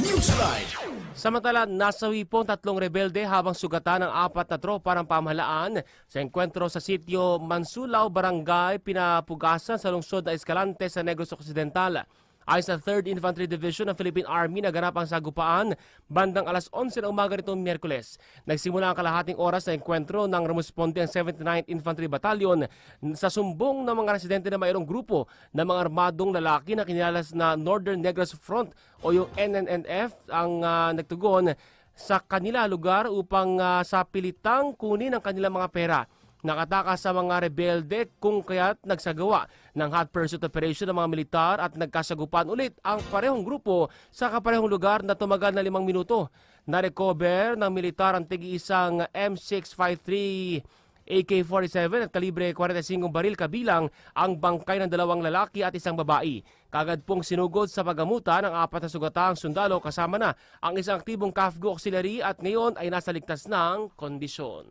Newsline. Samantala, nasawi po tatlong rebelde habang sugatan ng apat na tropa ng pamahalaan sa enkwentro sa sitio Mansulao, Barangay, Pinapugasan sa lungsod na Escalante sa Negros Occidental. Ayon sa 3rd Infantry Division ng Philippine Army, naganap ang sagupaan bandang alas 11 ng umaga nitong Miyerkules. Nagsimula ang kalahating oras sa enkwentro ng rumusponde ang 79th Infantry Battalion sa sumbong ng mga residente na mayroong grupo ng mga armadong lalaki na kinilalas na Northern Negros Front o yung NNNF ang ah, nagtugon sa kanila lugar upang ah, sa pilitang kunin ang kanilang mga pera. Nakatakas sa mga rebelde kung kaya't nagsagawa ng hot pursuit operation ng mga militar at nagkasagupan ulit ang parehong grupo sa kaparehong lugar na tumagal na limang minuto. Na-recover ng militar ang tigi-isang M653 AK-47 at kalibre 45 baril kabilang ang bangkay ng dalawang lalaki at isang babae. Kagad pong sinugod sa pagamutan ng apat na sugatang sundalo kasama na ang isang aktibong CAFGO auxiliary at ngayon ay nasa ligtas ng kondisyon.